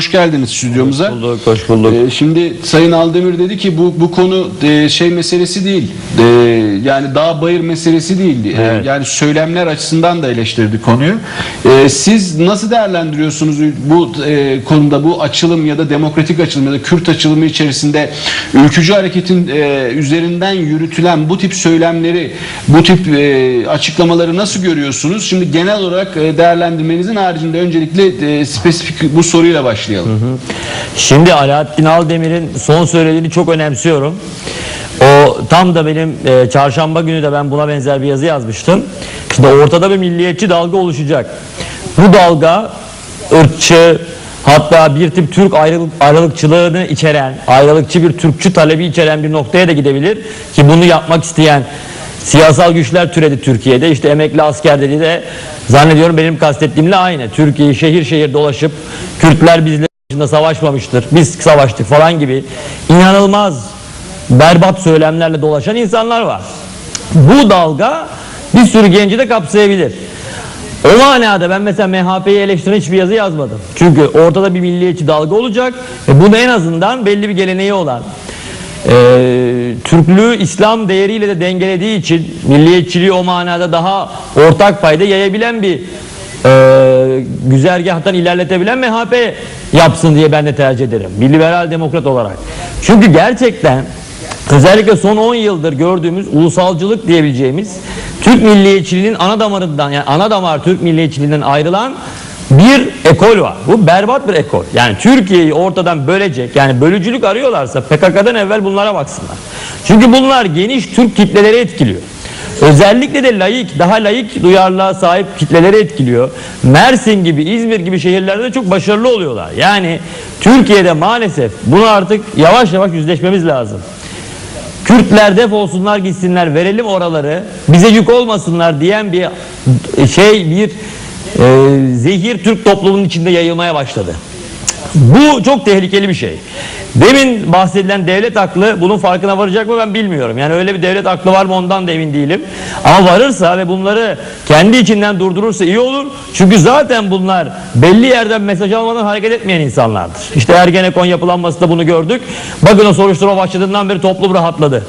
Hoş geldiniz stüdyomuza. bulduk, hoş bulduk. Ee, şimdi Sayın Aldemir dedi ki bu bu konu e, şey meselesi değil. E, yani dağ bayır meselesi değil. E, Evet. yani söylemler açısından da eleştirdi konuyu. E, siz nasıl değerlendiriyorsunuz bu e, konuda bu açılım ya da demokratik açılım ya da Kürt açılımı içerisinde ülkücü hareketin e, üzerinden yürütülen bu tip söylemleri, bu tip e, açıklamaları nasıl görüyorsunuz? Şimdi genel olarak e, değerlendirmenizin haricinde öncelikle e, spesifik bu soruyla başlayalım. Şimdi Alaaddin Aldemir'in son söylediğini çok önemsiyorum. O tam da benim e, çarşamba günü de ben buna benzer bir yazı yazmıştım. Şimdi ortada bir milliyetçi dalga oluşacak. Bu dalga ırkçı hatta bir tip Türk ayrılık, ayrılıkçılığını içeren, ayrılıkçı bir Türkçü talebi içeren bir noktaya da gidebilir. Ki bunu yapmak isteyen siyasal güçler türedi Türkiye'de. İşte emekli asker dediği de zannediyorum benim kastettiğimle aynı. Türkiye'yi şehir şehir dolaşıp Kürtler bizle savaşmamıştır. Biz savaştık falan gibi inanılmaz berbat söylemlerle dolaşan insanlar var. Bu dalga bir sürü genci de kapsayabilir. O manada ben mesela MHP'yi eleştiren hiçbir yazı yazmadım. Çünkü ortada bir milliyetçi dalga olacak ve bunu en azından belli bir geleneği olan e, Türklüğü İslam değeriyle de dengelediği için milliyetçiliği o manada daha ortak payda yayabilen bir e, güzergahtan ilerletebilen MHP yapsın diye ben de tercih ederim. Bir liberal demokrat olarak. Çünkü gerçekten özellikle son 10 yıldır gördüğümüz ulusalcılık diyebileceğimiz Türk milliyetçiliğinin ana damarından yani ana damar Türk milliyetçiliğinden ayrılan bir ekol var. Bu berbat bir ekol. Yani Türkiye'yi ortadan bölecek yani bölücülük arıyorlarsa PKK'dan evvel bunlara baksınlar. Çünkü bunlar geniş Türk kitleleri etkiliyor. Özellikle de layık, daha layık duyarlılığa sahip kitleleri etkiliyor. Mersin gibi, İzmir gibi şehirlerde de çok başarılı oluyorlar. Yani Türkiye'de maalesef bunu artık yavaş yavaş yüzleşmemiz lazım. Kürtler defolsunlar gitsinler verelim oraları bize yük olmasınlar diyen bir şey bir e, zehir Türk toplumunun içinde yayılmaya başladı. Bu çok tehlikeli bir şey. Demin bahsedilen devlet aklı bunun farkına varacak mı ben bilmiyorum. Yani öyle bir devlet aklı var mı ondan da emin değilim. Ama varırsa ve bunları kendi içinden durdurursa iyi olur. Çünkü zaten bunlar belli yerden mesaj almadan hareket etmeyen insanlardır. İşte Ergenekon yapılanması da bunu gördük. Bakın o soruşturma başladığından beri toplum rahatladı.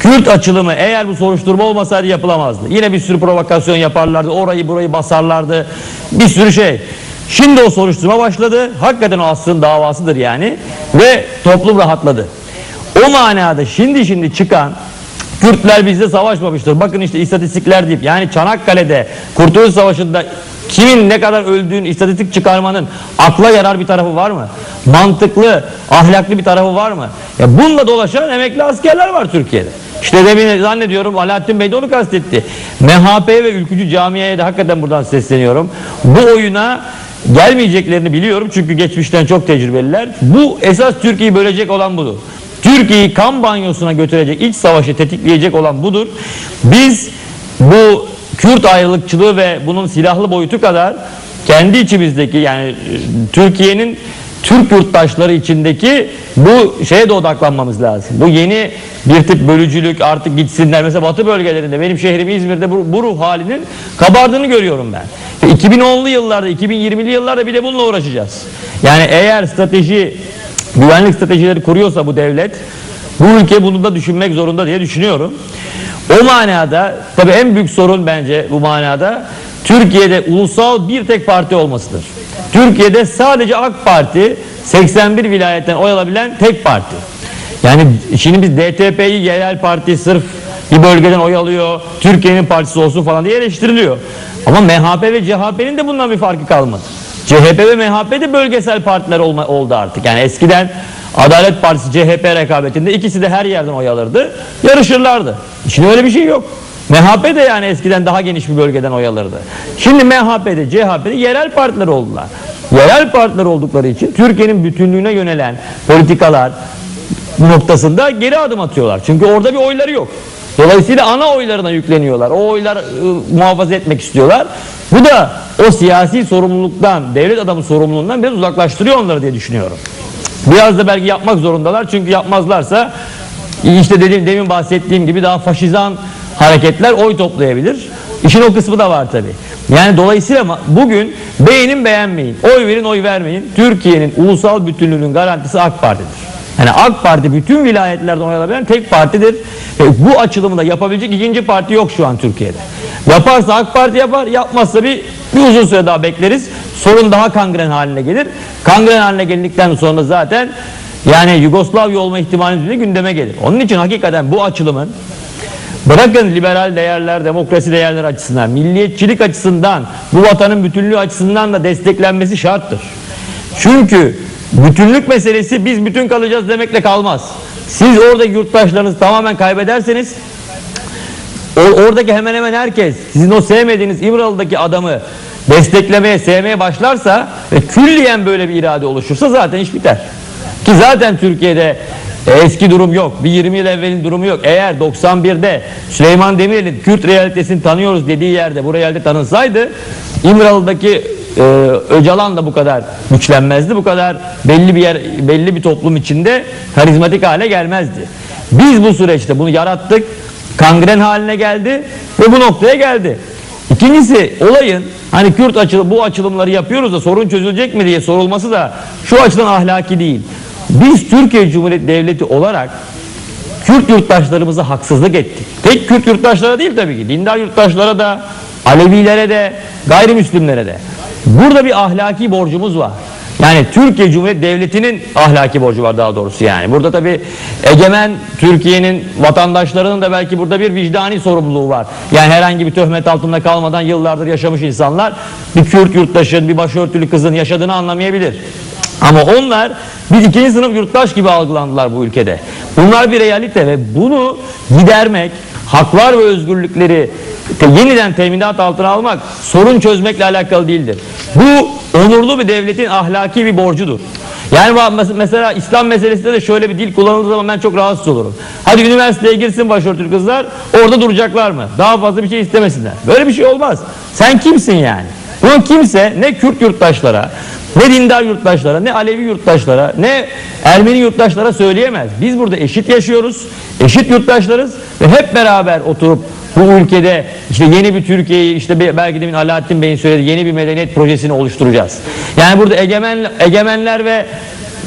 Kürt açılımı eğer bu soruşturma olmasaydı yapılamazdı. Yine bir sürü provokasyon yaparlardı. Orayı burayı basarlardı. Bir sürü şey. Şimdi o soruşturma başladı. Hakikaten o aslın davasıdır yani. Ve toplum rahatladı. O manada şimdi şimdi çıkan Kürtler bizde savaşmamıştır. Bakın işte istatistikler deyip yani Çanakkale'de Kurtuluş Savaşı'nda kimin ne kadar öldüğünü istatistik çıkarmanın akla yarar bir tarafı var mı? Mantıklı, ahlaklı bir tarafı var mı? Ya bununla dolaşan emekli askerler var Türkiye'de. İşte demin zannediyorum Alaaddin Bey de onu kastetti. MHP ve ülkücü camiaya da hakikaten buradan sesleniyorum. Bu oyuna gelmeyeceklerini biliyorum çünkü geçmişten çok tecrübeliler. Bu esas Türkiye'yi bölecek olan budur. Türkiye'yi kan banyosuna götürecek, iç savaşı tetikleyecek olan budur. Biz bu Kürt ayrılıkçılığı ve bunun silahlı boyutu kadar kendi içimizdeki yani e, Türkiye'nin Türk yurttaşları içindeki bu şeye de odaklanmamız lazım. Bu yeni bir tip bölücülük artık gitsinler. Mesela batı bölgelerinde benim şehrim İzmir'de bu, bu ruh halinin kabardığını görüyorum ben. Ve 2010'lu yıllarda 2020'li yıllarda bile bununla uğraşacağız. Yani eğer strateji güvenlik stratejileri kuruyorsa bu devlet bu ülke bunu da düşünmek zorunda diye düşünüyorum. O manada tabii en büyük sorun bence bu manada Türkiye'de ulusal bir tek parti olmasıdır. Türkiye'de sadece AK Parti 81 vilayetten oy alabilen tek parti. Yani şimdi biz DTP'yi yerel parti sırf bir bölgeden oy alıyor, Türkiye'nin partisi olsun falan diye eleştiriliyor. Ama MHP ve CHP'nin de bundan bir farkı kalmadı. CHP ve MHP de bölgesel partiler olma, oldu artık. Yani eskiden Adalet Partisi CHP rekabetinde ikisi de her yerden oy alırdı. Yarışırlardı. Şimdi öyle bir şey yok. MHP de yani eskiden daha geniş bir bölgeden oy alırdı. Şimdi MHP'de, CHP'de yerel partiler oldular. Yerel partiler oldukları için Türkiye'nin bütünlüğüne yönelen politikalar noktasında geri adım atıyorlar. Çünkü orada bir oyları yok. Dolayısıyla ana oylarına yükleniyorlar. O oylar ı, muhafaza etmek istiyorlar. Bu da o siyasi sorumluluktan, devlet adamı sorumluluğundan biraz uzaklaştırıyor onları diye düşünüyorum. Biraz da belki yapmak zorundalar. Çünkü yapmazlarsa işte dediğim, demin bahsettiğim gibi daha faşizan hareketler oy toplayabilir. işin o kısmı da var tabi. Yani dolayısıyla bugün beğenin beğenmeyin, oy verin oy vermeyin. Türkiye'nin ulusal bütünlüğünün garantisi AK Parti'dir. Yani AK Parti bütün vilayetlerden oy alabilen tek partidir. E, bu açılımı da yapabilecek ikinci parti yok şu an Türkiye'de. Yaparsa AK Parti yapar, yapmazsa bir, bir uzun süre daha bekleriz. Sorun daha kangren haline gelir. Kangren haline geldikten sonra zaten yani Yugoslavya olma ihtimali de gündeme gelir. Onun için hakikaten bu açılımın Bırakın liberal değerler, demokrasi değerler açısından, milliyetçilik açısından, bu vatanın bütünlüğü açısından da desteklenmesi şarttır. Çünkü bütünlük meselesi biz bütün kalacağız demekle kalmaz. Siz orada yurttaşlarınızı tamamen kaybederseniz oradaki hemen hemen herkes sizin o sevmediğiniz İmralı'daki adamı desteklemeye, sevmeye başlarsa ve külliyen böyle bir irade oluşursa zaten iş biter. Ki zaten Türkiye'de eski durum yok. Bir 20 yıl evvelin durumu yok. Eğer 91'de Süleyman Demirel'in Kürt realitesini tanıyoruz dediği yerde bu realite tanınsaydı İmralı'daki e, Öcalan da bu kadar güçlenmezdi. Bu kadar belli bir yer, belli bir toplum içinde karizmatik hale gelmezdi. Biz bu süreçte bunu yarattık kangren haline geldi ve bu noktaya geldi. İkincisi olayın hani Kürt açılım bu açılımları yapıyoruz da sorun çözülecek mi diye sorulması da şu açıdan ahlaki değil. Biz Türkiye Cumhuriyeti Devleti olarak Kürt yurttaşlarımıza haksızlık ettik. Tek Kürt yurttaşlara değil tabii ki. Dindar yurttaşlara da, Alevilere de, gayrimüslimlere de. Burada bir ahlaki borcumuz var. Yani Türkiye Cumhuriyeti Devleti'nin ahlaki borcu var daha doğrusu yani. Burada tabii egemen Türkiye'nin vatandaşlarının da belki burada bir vicdani sorumluluğu var. Yani herhangi bir töhmet altında kalmadan yıllardır yaşamış insanlar bir Kürt yurttaşın, bir başörtülü kızın yaşadığını anlamayabilir. Ama onlar bir ikinci sınıf yurttaş gibi algılandılar bu ülkede. Bunlar bir realite ve bunu gidermek, haklar ve özgürlükleri yeniden teminat altına almak sorun çözmekle alakalı değildir. Bu onurlu bir devletin ahlaki bir borcudur. Yani mesela İslam meselesinde de şöyle bir dil kullanıldığı zaman ben çok rahatsız olurum. Hadi üniversiteye girsin başörtülü kızlar orada duracaklar mı? Daha fazla bir şey istemesinler. Böyle bir şey olmaz. Sen kimsin yani? Bunu kimse ne Kürt yurttaşlara, ne dindar yurttaşlara, ne Alevi yurttaşlara, ne Ermeni yurttaşlara söyleyemez. Biz burada eşit yaşıyoruz, eşit yurttaşlarız ve hep beraber oturup bu ülkede işte yeni bir Türkiye'yi işte be- belki demin Alaaddin Bey'in söylediği yeni bir medeniyet projesini oluşturacağız. Yani burada egemen, egemenler ve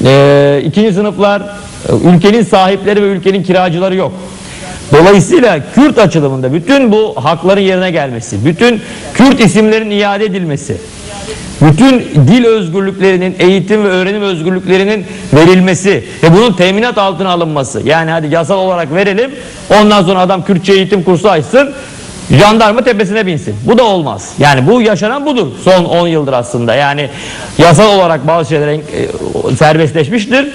e, ikinci sınıflar, e, ülkenin sahipleri ve ülkenin kiracıları yok. Dolayısıyla Kürt açılımında bütün bu hakların yerine gelmesi, bütün Kürt isimlerin iade edilmesi, bütün dil özgürlüklerinin, eğitim ve öğrenim özgürlüklerinin verilmesi ve bunun teminat altına alınması. Yani hadi yasal olarak verelim, ondan sonra adam Kürtçe eğitim kursu açsın, jandarma tepesine binsin. Bu da olmaz. Yani bu yaşanan budur son 10 yıldır aslında. Yani yasal olarak bazı şeyler e, serbestleşmiştir.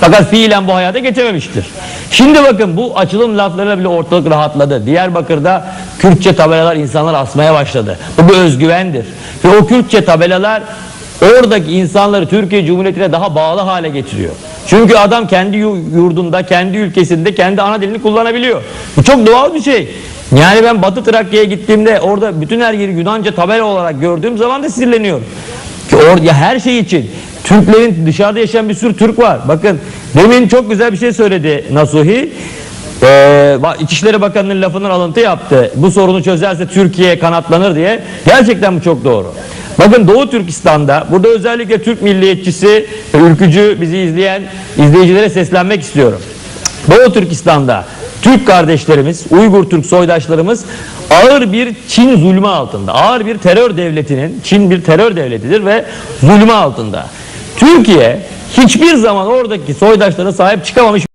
Fakat fiilen bu hayata geçememiştir. Şimdi bakın bu açılım laflarıyla bile ortalık rahatladı. Diyarbakır'da Kürtçe tabelalar insanlar asmaya başladı. Bu bir özgüvendir. Ve o Kürtçe tabelalar oradaki insanları Türkiye Cumhuriyeti'ne daha bağlı hale getiriyor. Çünkü adam kendi yu- yurdunda, kendi ülkesinde kendi ana dilini kullanabiliyor. Bu çok doğal bir şey. Yani ben Batı Trakya'ya gittiğimde orada bütün her yeri Yunanca tabela olarak gördüğüm zaman da sinirleniyorum. Ki orada her şey için Türklerin dışarıda yaşayan bir sürü Türk var. Bakın demin çok güzel bir şey söyledi Nasuhi. Ee, İçişleri Bakanı'nın lafından alıntı yaptı. Bu sorunu çözerse Türkiye kanatlanır diye. Gerçekten bu çok doğru. Bakın Doğu Türkistan'da burada özellikle Türk milliyetçisi ülkücü bizi izleyen izleyicilere seslenmek istiyorum. Doğu Türkistan'da Türk kardeşlerimiz, Uygur Türk soydaşlarımız ağır bir Çin zulmü altında. Ağır bir terör devletinin, Çin bir terör devletidir ve zulmü altında. Türkiye hiçbir zaman oradaki soydaşlara sahip çıkamamış